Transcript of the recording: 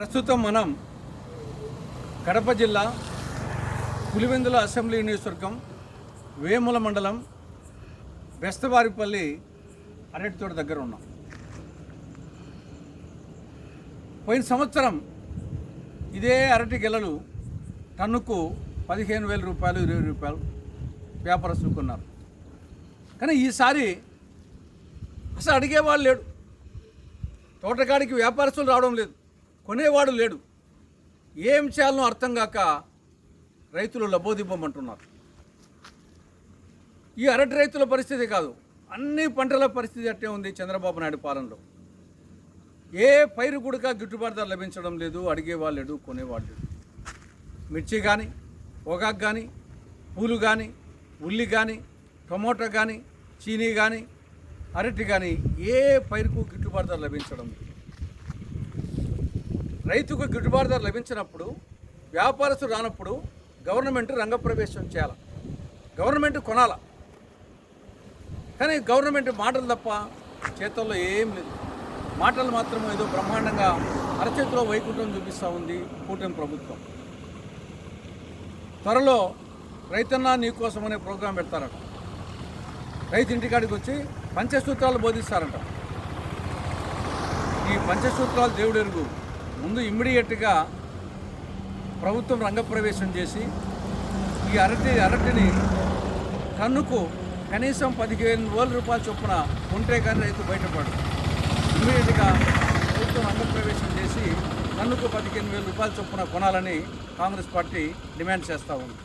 ప్రస్తుతం మనం కడప జిల్లా పులివెందుల అసెంబ్లీ నియోజకవర్గం వేముల మండలం బెస్తవారిపల్లి అరటితోట దగ్గర ఉన్నాం. పోయిన సంవత్సరం ఇదే అరటి గెలలు టన్నుకు పదిహేను వేల రూపాయలు ఇరవై రూపాయలు వ్యాపారస్తులు కొన్నారు. కానీ ఈసారి అసలు అడిగేవాళ్ళు లేడు. తోటకాడికి వ్యాపారస్తులు రావడం లేదు. కొనేవాడు లేడు. ఏం చేయాలనో అర్థం కాక రైతులు లబోదిబ్బమంటున్నారు. ఈ అరటి రైతుల పరిస్థితి కాదు అన్ని పంటల పరిస్థితి అట్టే ఉంది చంద్రబాబు నాయుడు పాలనలో. ఏ పైరు కూడా గిట్టుబాటు ధర లభించడం లేదు అడిగేవాళ్ళు లేడు కొనేవాళ్ళు లేడు. మిర్చి కానీ పొగాకు కానీ పూలు కానీ ఉల్లి కానీ టమోటా కానీ చీనీ కానీ అరటి కానీ ఏ పైరుకు గిట్టుబాటు ధర లభించడం లేదు. రైతుకు గిట్టుబాటు ధర లభించినప్పుడు వ్యాపారస్తులు రానప్పుడు గవర్నమెంట్ రంగప్రవేశం చేయాలి. గవర్నమెంట్ కొనాల. కానీ గవర్నమెంట్ మాటలు తప్ప చేతుల్లో ఏం లేదు. మాటలు మాత్రం ఏదో బ్రహ్మాండంగా అరచేతిలో వైకుంఠం చూపిస్తూ ఉంది కూటమి ప్రభుత్వం. త్వరలో రైతన్న నీకోసం అనే ప్రోగ్రాం పెడతారట. రైతు ఇంటికాడికి వచ్చి పంచసూత్రాలు బోధిస్తారంట. ఈ పంచసూత్రాలు దేవుడు ఎరుగు ముందు ఇమ్మీడియట్గా ప్రభుత్వం రంగప్రవేశం చేసి ఈ అరటి అరటిని టన్నుకు కనీసం పదిహేను వేల రూపాయల చొప్పున ఉంటే కానీ రైతు బయటపడు ఇమ్మీడియట్గా ప్రభుత్వం రంగప్రవేశం చేసి టన్నుకు పదిహేను వేల రూపాయల చొప్పున కొనాలని కాంగ్రెస్ పార్టీ డిమాండ్ చేస్తూ ఉంది.